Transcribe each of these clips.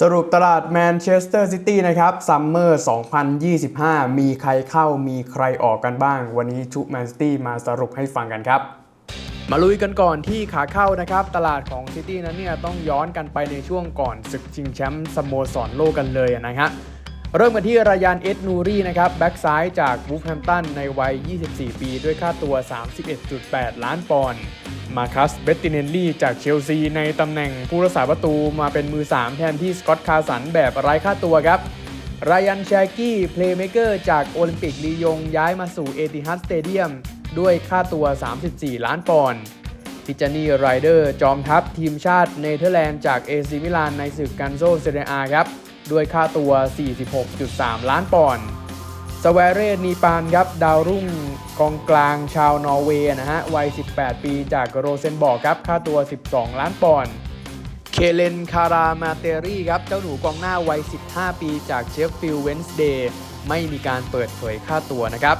สรุปตลาดแมนเชสเตอร์ซิตี้นะครับซัมเมอร์ 2025 มีใครเข้ามีใครออกกันบ้าง วันนี้ชุแมนซิตี้มาสรุปให้ฟังกันครับ มาลุยกันก่อนที่ขาเข้านะครับ ตลาดของซิตี้นั้นเนี่ยต้องย้อนกันไปในช่วงก่อนศึกชิงแชมป์สโมสรโลกกันเลยนะฮะเริ่มกันที่รายานเอ็ดนูรีนะครับแบ็กซ้ายจากวูฟแฮมตันในวัย 24 ปี ด้วยค่าตัว 31.8 ล้านปอนด์ มาคัสเบตติเนลลี่จากเชลซีในตำแหน่งผู้รักษาประตูมาเป็นมือ 3 แทนที่สกอตคาสันแบบไร้ค่าตัวครับรายันแชกกี้เพลย์เมเกอร์จากโอลิมปิกลียงย้ายมาสู่เอติฮัดสเตเดียมด้วยค่าตัว 34 ล้านปอนด์พิจานีไรเดอร์จอมทัพทีมชาติเนเธอร์แลนด์จากเอซิมิลานในศึกกันโซเซเรอาครับด้วยค่าตัว 46.3 ล้านปอนด์ สวเรนีปานครับดาวรุ่งกองกลางชาวนอร์เวย์นะฮะวัย 18 ปีจากโรเซนบอร์กครับ ค่าตัว 12 ล้านปอนด์เคเลนคารามาเตรี่ครับ เจ้าหนูกองหน้าวัย 15 ปีจากเชฟฟิลด์เวนส์เดย์ไม่มีการเปิดเผยค่าตัวนะครับ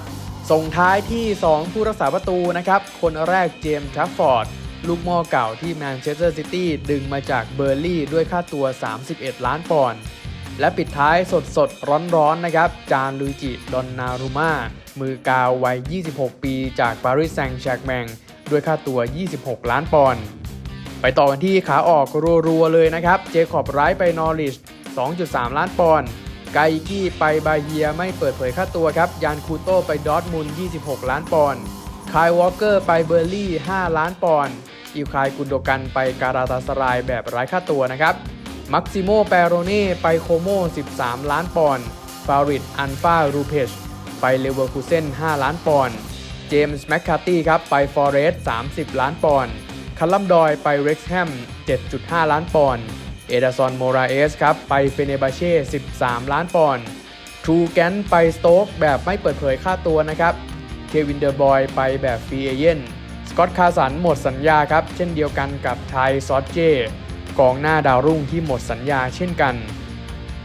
ส่งท้ายที่ 2 ผู้รักษาประตูนะครับ คนแรกเจมส์ทัฟฟอร์ด ลูกม่อเก่าที่แมนเชสเตอร์ซิตี้ดึงมาจากเบอร์ลี่ด้วยค่าตัว 31 ล้านปอนด์ และปิดท้ายสดสดร้อนร้อนนะครับ จานลุยจิ ดอนนารุมามือกาววัย 26 ปีจากปารีสแซงต์แชร์กแมงด้วยค่าตัว 26 ล้านปอนด์ไปต่อกันที่ขาออกรัวๆเลยนะครับ เจคอบไรท์ไปนอริช 2.3 ล้านปอนด์ไกกี้ไปบาเฮียไม่เปิดเผยค่าตัวครับ ยานคูโตไปดอทมุน26 ล้านปอนด์คายวอลเกอร์ไปเบอร์ลี่ 5 ล้านปอนด์อิวคายกุนโดกันไปการาตาสรายแบบไร้ค่าตัวนะครับ มักซิโมเปโรเน่ไปโคโม 13 ล้านปอนด์ ฟาริดอันฟารูเพช ไปเลเวอร์คูเซน5 ล้านปอนด์ เจมส์แมคคาร์ตี้ครับ ไปฟอเรสต์30 ล้านปอนด์ คัลลัมดอยไปเร็กซ์แฮม 7.5 ล้านปอนด์ เอดาซอนโมราเอสครับ ไปเฟเนบาเช่ 13 ล้านปอนด์ ทรูแกนไปสโต๊กแบบไม่เปิดเผยค่าตัวนะครับ เควินเดอร์บอยไปแบบฟรีเอเย่น สกอตคาสันหมดสัญญาครับ เช่นเดียวกันกับไทซอตเจ กองหน้าดาวรุ่งที่หมดสัญญาเช่นกัน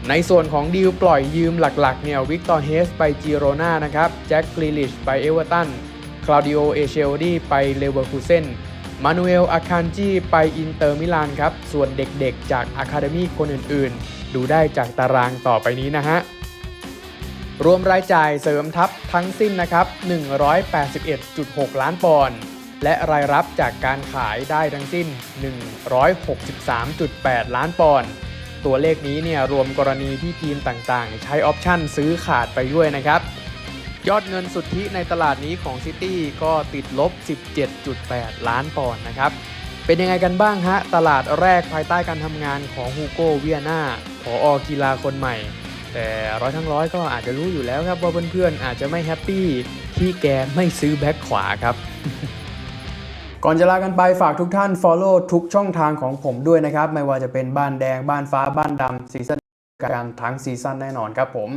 ในส่วนของดีลปล่อยยืมหลักๆ เนี่ยวิกตอร์เฮสไปจีโรนานะครับแจ็คกรีลิชไปเอเวอร์ตันคลาดิโอเอเชลดีไปเลเวอร์คูเซนมานูเอลอาคานจีไปอินเตอร์มิลานครับ ส่วนเด็กๆ จากอะคาเดมีคนอื่นๆ ดูได้จากตารางต่อไปนี้นะฮะ รวมรายจ่ายเสริมทัพทั้งสิ้นนะครับ 181.6 ล้านปอนด์ และรายรับจากการขายได้ทั้งสิ้น 163.8 ล้านปอนด์ตัวเลขนี้เนี่ยรวมกรณีที่ทีมต่างๆ ใช้ออปชั่นซื้อขาดไปด้วยนะครับ ยอดเงินสุทธิในตลาดนี้ของซิตี้ก็ติดลบ 17.8 ล้านปอนด์นะครับ เป็นยังไงกันบ้างฮะ ตลาดแรกภายใต้การทำงานของฮูโกเวียนาผออกีฬาคนใหม่แต่ร้อยทั้งร้อยก็อาจจะรู้อยู่แล้วครับว่าเพื่อนๆอาจจะไม่แฮปปี้ที่แกไม่ซื้อแบ็คขวาครับ ก่อนจะลากันไปฝากทุกท่าน Follow ทุกช่องทางของผมด้วยนะครับ ไม่ว่าจะเป็นบ้านแดงบ้านฟ้าบ้านดำซีซั่นการทั้งซีซั่นแน่นอนครับผม